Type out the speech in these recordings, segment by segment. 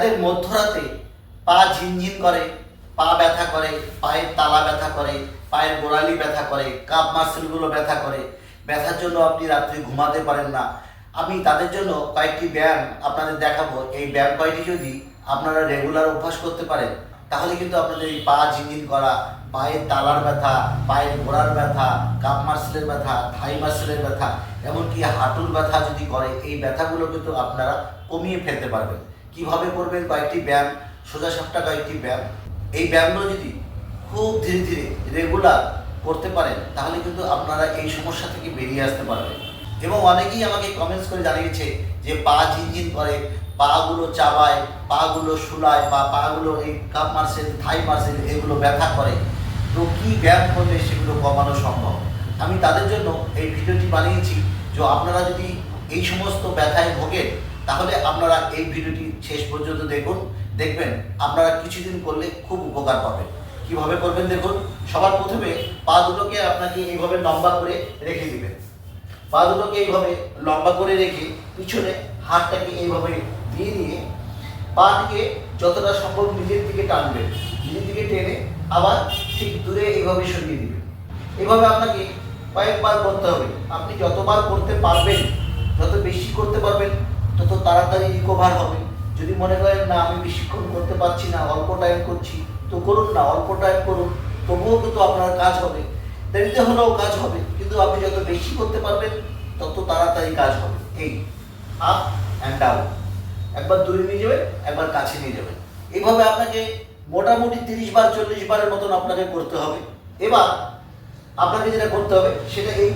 যাদের মধ্যরাতে পা ঝিনঝিন করে, পা ব্যথা করে, পায়ের তালা ব্যথা করে, পায়ের গোড়ালি ব্যথা করে, কাপ মাসেলগুলো ব্যথা করে, ব্যথার জন্য আপনি রাত্রে ঘুমাতে পারেন না। আমি তাদের জন্য কয়েকটি ব্যায়াম আপনাদের দেখাবো। এই ব্যায়াম কয়েকটি যদি আপনারা রেগুলার অভ্যাস করতে পারেন, তাহলে কিন্তু আপনাদের এই পা ঝিনঝিন করা, পায়ের তালার ব্যথা, পায়ের গোড়ার ব্যথা, কাপ মাসেলের ব্যথা, থাই মাসেলের ব্যথা, এমনকি হাঁটুর ব্যথা যদি করে, এই ব্যথাগুলো কিন্তু আপনারা কমিয়ে ফেলতে পারবেন। কীভাবে করবেন কয়েকটি ব্যায়াম? সোজা সাপটা কয়েকটি ব্যায়াম? এই ব্যায়ামগুলো যদি খুব ধীরে ধীরে রেগুলার করতে পারেন, তাহলে কিন্তু আপনারা এই সমস্যা থেকে বেরিয়ে আসতে পারবেন। এবং অনেকেই আমাকে কমেন্টস করে জানিয়েছে যে পা ঝিনঝিন করে, পাগুলো চাবায়, পাগুলো শুলায় বা পাগুলো এই কাপ মার্সেল থাই মার্সেল এগুলো ব্যথা করে। তো কি ব্যায়াম করলে সেগুলো কমানো সম্ভব? আমি তাদের জন্য এই ভিডিওটি বানিয়েছি। যে আপনারা যদি এই সমস্ত ব্যথায় ভোগেন তাহলে আপনারা এই ভিডিওটি শেষ পর্যন্ত দেখুন। দেখবেন আপনারা কিছুদিন করলে খুব উপকার পাবেন। কীভাবে করবেন দেখুন? সবার প্রথমে পা দুটোকে আপনাকে এইভাবে লম্বা করে রেখে দিবেন। পা দুটোকে এইভাবে লম্বা করে রেখে পিছনে হাতটাকে এইভাবে দিয়ে দিয়ে পাটিকে যতটা সম্ভব নিজের দিকে টানবেন। নিজের দিকে টেনে আবার ঠিক দূরে এইভাবে সরিয়ে দিবেন। এভাবে আপনাকে কয়েকবার করতে হবে। আপনি যতবার করতে পারবেন, যত বেশি করতে পারবেন তত তাড়াতাড়ি রিকভার হবে। যদি মনে করেন, না, আমি বেশিক্ষণ করতে পারছি না, অল্প টাইম করছি, তো করুন না, অল্প টাইম করুন, তবুও কিন্তু আপনার কাজ হবে। দেরিতে হলেও কাজ হবে, কিন্তু আপনি যত বেশি করতে পারবেন, তত তাড়াতাড়ি কাজ হবে। এই আপ অ্যান্ড ডাউন একবার দূরে নিয়ে যাবেন, একবার কাছে নিয়ে যাবেন। এইভাবে আপনাকে মোটামুটি তিরিশ বার, চল্লিশ বারের মতন আপনাকে করতে হবে। এবার আপনাকে যেটা করতে হবে, সেটা এই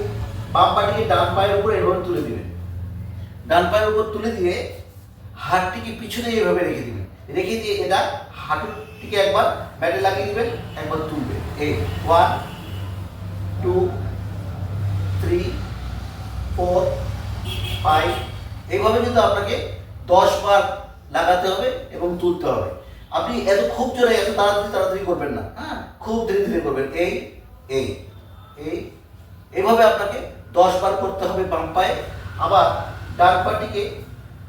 বাম পাটিকে ডান পায়ের উপরে এভাবে তুলে দিবেন। ডান পায়ের উপর তুলে দিয়ে হাতটিকে পিছনে এভাবে রেখে দিবেন। রেখে দিয়ে এটা হাঁটুটিকে একবার ব্যাটে লাগিয়ে দিবেন, একবার তুলবেন। এই one two three four five এইভাবে কিন্তু আপনাকে দশ বার লাগাতে হবে এবং তুলতে হবে। আপনি এত খুব জোরে, এত তাড়াতাড়ি তাড়াতাড়ি করবেন না হ্যাঁ? খুব ধীরে ধীরে করবেন। এই এই এই, এইভাবে আপনাকে দশ বার করতে হবে বাম পায়ে। আবার ডান পাটিকে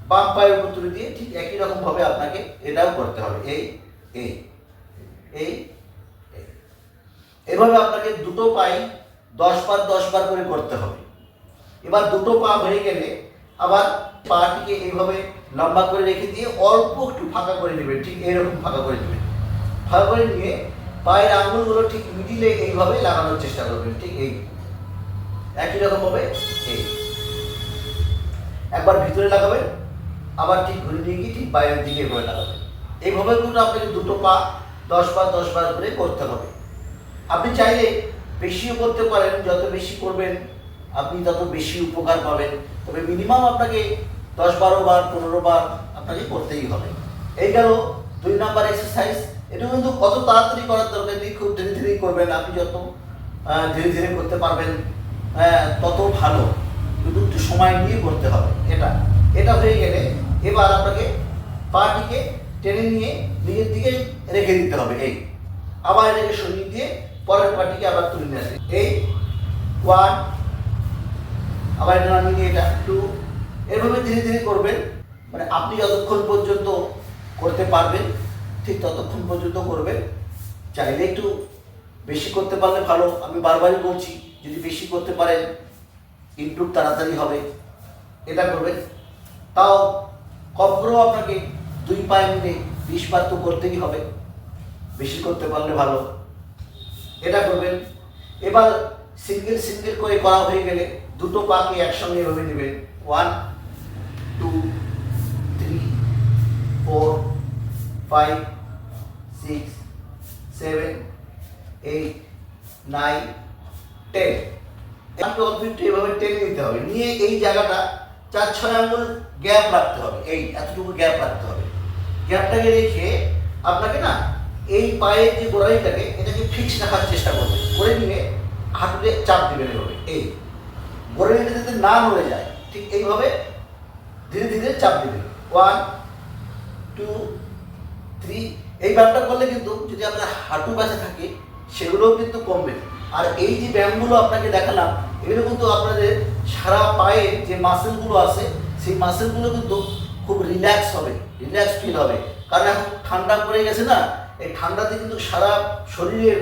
বাম পায়ের উপর তুলে দিয়ে ঠিক একই রকম ভাবে আপনাকে এটাও করতে হবে। এই এই এই। এভাবে আপনাকে দুটো পায়ে দশ বার দশ বার করে করতে হবে। এবার দুটো পা হয়ে গেলে আবার পাটিকে এইভাবে লম্বা করে রেখে দিয়ে অল্প একটু ফাঁকা করে নেবেন, ঠিক এইরকম ফাঁকা করে নেবেন। ফাঁকা করে নিয়ে পায়ের আঙুলগুলো ঠিক মিডিলে এইভাবে লাগানোর চেষ্টা করবেন, ঠিক এই। একই রকম ভাবে এই। একবার ভিতরে লাগাবেন, আবার ঠিক ঘুরে নিয়ে গিয়ে ঠিক বাইরের দিকে এভাবে লাগাবেন। এইভাবে কিন্তু আপনাকে দুটো পা, দশ বার দশ বার করে করতে হবে। আপনি চাইলে বেশিও করতে পারেন, যত বেশি করবেন, আপনি তত বেশি উপকার পাবেন। তবে মিনিমাম আপনাকে দশ বারো বার, পনেরো বার আপনাকে করতেই হবে। এই গেল দুই নাম্বার এক্সারসাইজ এটা কিন্তু কত তাড়াতাড়ি করার দরকার নেই, খুব ধীরে ধীরে করবেন। আপনি যত ধীরে ধীরে করতে পারবেন তত ভালো। সময় নিয়ে করতে হবে। এটা এটা হয়ে গেলে এবার আপনাকে পাটিকে টেনে নিয়ে নিজের দিকে রেখে দিতে হবে, এই। আবার এটাকে সরিয়ে দিয়ে পরের পাটিকে আবার তুলে নিয়ে আসবে। এই ওয়ান আবার এটা নামিয়ে দিয়ে এটা টু এভাবে ধীরে ধীরে করবেন। মানে আপনি যতক্ষণ পর্যন্ত করতে পারবেন, ঠিক ততক্ষণ পর্যন্ত করবেন। চাইলে একটু বেশি করতে পারলে ভালো। আমি বারবারই বলছি, যদি বেশি করতে পারেন ইমপ্রুভ তাড়াতাড়ি হবে। এটা করবেন তাও কম আপনাকে দুই পায়ে মিলে বিশ বার তো করতেই হবে। বেশি করতে পারলে ভালো। এটা করবেন। এবার সিঙ্গেল সিঙ্গেল করে করা হয়ে গেলে দুটো পাকে একসঙ্গে এভাবে নেবেন। One, two, three, four, five, six, seven, eight, nine, ten. অল্প এভাবে টেনে নিতে হবে। নিয়ে এই জায়গাটা চার ছয় আঙুল গ্যাপ রাখতে হবে। এই, এতটুকু গ্যাপ রাখতে হবে। গ্যাপটাকে রেখে আপনাকে না এই পায়ের যে গোড়ালিটাকে এটাকে ফিক্স রাখার চেষ্টা করবেন। করে নিয়ে হাঁটুতে চাপ দেবেন এভাবে। এই, গোড়ালিটা যাতে না নড়ে যায়, ঠিক এইভাবে ধীরে ধীরে চাপ দেবেন। ওয়ান, টু, থ্রি, এই ব্যায়ামটা করলে কিন্তু যদি আপনার হাঁটু ব্যথা থাকে, সেগুলোও কিন্তু কমবে। আর এই যে ব্যায়ামগুলো আপনাকে দেখালাম, এগুলো কিন্তু আপনাদের সারা পায়ের যে মাসেলগুলো আছে, সেই মাসেলগুলো কিন্তু খুব রিল্যাক্স হবে রিল্যাক্স ফিল হবে। কারণ এখন ঠান্ডা পড়ে গেছে না, এই ঠান্ডাতে কিন্তু সারা শরীরের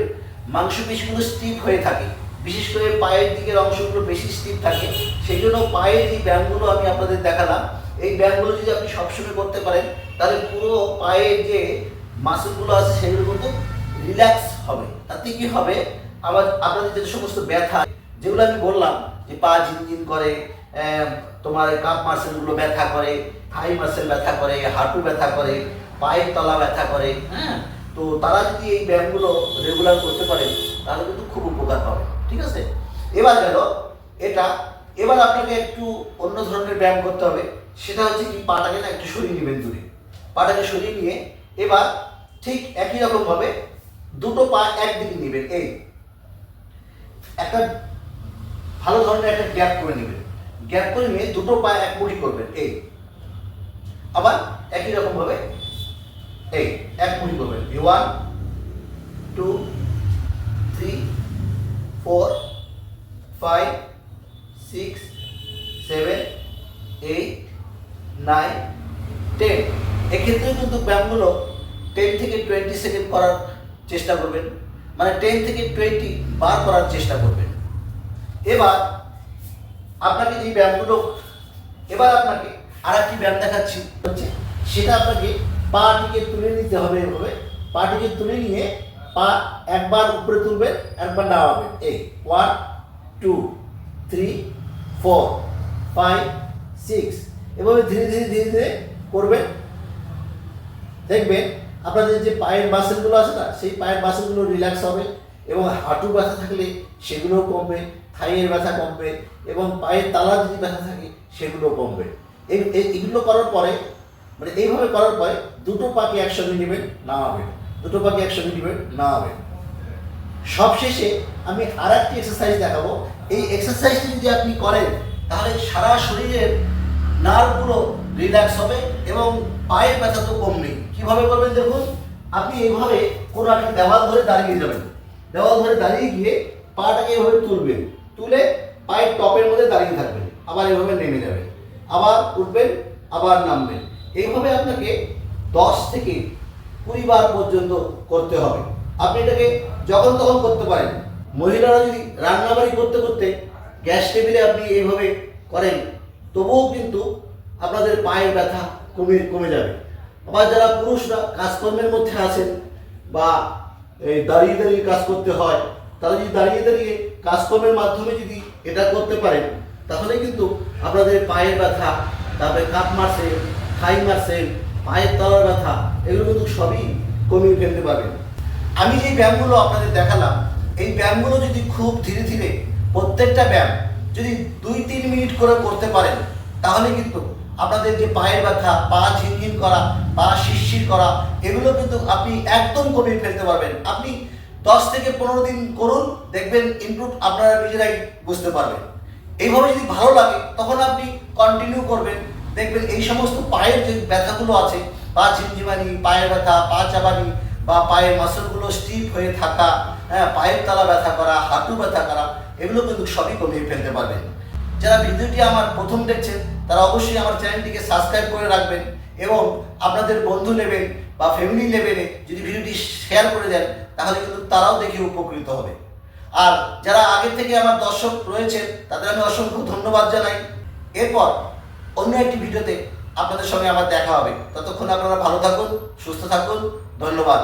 মাংসপেশিগুলো স্টিফ হয়ে থাকে। বিশেষ করে পায়ের দিকের অংশগুলো বেশি স্টিফ থাকে। সেই জন্য পায়ের এই ব্যায়ামগুলো আমি আপনাদের দেখালাম। এই ব্যায়ামগুলো যদি আপনি সবসময় করতে পারেন, তাহলে পুরো পায়ের যে মাসেলগুলো আছে, সেগুলো কিন্তু রিল্যাক্স হবে। তাতে কি হবে? আবার আপনাদের যে সমস্ত ব্যথা, যেগুলো আমি বললাম, যে পা ঝিনঝিন করে তোমার কাপ মাসেলগুলো ব্যথা করে, থাই মার্সেল ব্যথা করে, হাঁটু ব্যথা করে, পায়ের তলা ব্যথা করে হ্যাঁ? তো তারা যদি এই ব্যায়ামগুলো রেগুলার করতে পারে, তাহলে কিন্তু খুব উপকার পাবে, ঠিক আছে? এবার গেল, এটা, এবার আপনাকে একটু অন্য ধরনের ব্যায়াম করতে হবে, সেটা হচ্ছে কি, পাটাকে না একটু সরিয়ে নেবেন দূরে। পাটাকে সরিয়ে নিয়ে, এবার ঠিক একই রকমভাবে দুটো পা একদিকে নেবেন, এই একটা ভালো ধরনের একটা গ্যাপ করে নেবেন গ্যাপ করে নিয়ে দুটো পা এক মুঠি করবেন এই। আবার একই রকম ভাবে, এই, এক মুঠি করবেন one two three four five six seven eight nine ten এক্ষেত্রে কিন্তু ব্যায়ামগুলো টেন থেকে টোয়েন্টি সেকেন্ড করার চেষ্টা করবেন। মানে টেন থেকে টোয়েন্টি বার করার চেষ্টা করবেন। এবার আপনাকে যে ব্যায়ামগুলো, এবার আপনাকে আর একটি ব্যায়াম দেখাচ্ছি। হচ্ছে সেটা আপনাকে পাটিকে তুলে নিতে হবে এভাবে। পাটিকে তুলে নিয়ে পা একবার উপরে তুলবেন, একবার নামাবেন। এই one two three four five six এভাবে ধীরে ধীরে ধীরে ধীরে করবেন। দেখবেন আপনাদের যে পায়ের মাসেলগুলো আছে না, সেই পায়ের মাসেলগুলো রিল্যাক্স হবে এবং হাঁটু ব্যথা থাকলে সেগুলোও কমবে, থাইয়ের ব্যথা কমবে এবং পায়ের তালা যদি ব্যথা থাকে, সেগুলো কমবে। এগুলো করার পরে মানে এইভাবে করার পরে দুটো পাকে একসঙ্গে নেবেন, নামাবেন। দুটো পাকে একসঙ্গে নেবেন, নামাবেন। সবশেষে আমি আর একটি এক্সারসাইজ দেখাবো। এই এক্সারসাইজটি যদি আপনি করেন, তাহলে সারা শরীরের নার্ভগুলো রিল্যাক্স হবে এবং পায়ের ব্যথা তো কমবে কীভাবে করবেন দেখুন? আপনি এইভাবে কোনো একটা দেওয়াল ধরে দাঁড়িয়ে যাবেন। দেওয়াল ধরে দাঁড়িয়ে গিয়ে পাটাকে এভাবে তুলবেন। তুলে পায়ের টপের মধ্যে দাঁড়িয়ে থাকবেন। আবার এভাবে নেমে যাবেন। আবার উঠবেন, আবার নামবেন। এইভাবে আপনাকে দশ থেকে কুড়ি বার পর্যন্ত করতে হবে। আপনি এটাকে যখন তখন করতে পারেন। মহিলারা যদি রান্নাবাড়ি করতে করতে গ্যাস টেবিলে আপনি এইভাবে করেন, তবুও কিন্তু আপনাদের পায়ের ব্যথা কমে কমে যাবে। আবার যারা পুরুষরা কাজকর্মের মধ্যে আছেন বা এই দাঁড়িয়ে দাঁড়িয়ে কাজ করতে হয়, তারা যদি দাঁড়িয়ে দাঁড়িয়ে কাজকর্মের মাধ্যমে যদি এটা করতে পারেন তাহলে কিন্তু আপনাদের পায়ের ব্যথা, তারপরে কাপ মারছে থাই মারছে পায়ের তলার ব্যথা, এগুলো কিন্তু সবই কমিয়ে ফেলতে পারবেন। আমি যে ব্যায়ামগুলো আপনাদের দেখালাম, এই ব্যায়ামগুলো যদি খুব ধীরে ধীরে প্রত্যেকটা ব্যায়াম যদি দুই তিন মিনিট করে করতে পারেন, তাহলে কিন্তু আপনাদের যে পায়ের ব্যথা, পা ঝিনঝিন করা, পা শিরশির করা, এগুলো কিন্তু আপনি একদম কমিয়ে ফেলতে পারবেন। আপনি দশ থেকে পনেরো দিন করুন, দেখবেন ইমপ্রুভ আপনারা নিজেরাই বুঝতে পারবেন। এইভাবে যদি ভালো লাগে, তখন আপনি কন্টিনিউ করবেন। দেখবেন এই সমস্ত পায়ের যে ব্যথাগুলো আছে, পা ঝিমঝিমানি পায়ের ব্যথা, পা চাবানি বা পায়ের মাসলগুলো স্টিফ হয়ে থাকা হ্যাঁ পায়ের তলা ব্যথা করা, হাঁটু ব্যথা করা, এগুলো কিন্তু সবই কমিয়ে ফেলতে পারবেন। যারা ভিডিওটি আমার প্রথম দেখছেন, তারা অবশ্যই আমার চ্যানেলটিকে সাবস্ক্রাইব করে রাখবেন এবং আপনাদের বন্ধু লেভেল বা ফ্যামিলি লেভেলে যদি ভিডিওটি শেয়ার করে দেন, তাহলে কিন্তু তারাও দেখে উপকৃত হবে। আর যারা আগে থেকে আমার দর্শক রয়েছেন, তাদের আমি অসংখ্য ধন্যবাদ জানাই। এরপর অন্য একটি ভিডিওতে আপনাদের সঙ্গে আমার দেখা হবে। ততক্ষণ আপনারা ভালো থাকুন, সুস্থ থাকুন, ধন্যবাদ।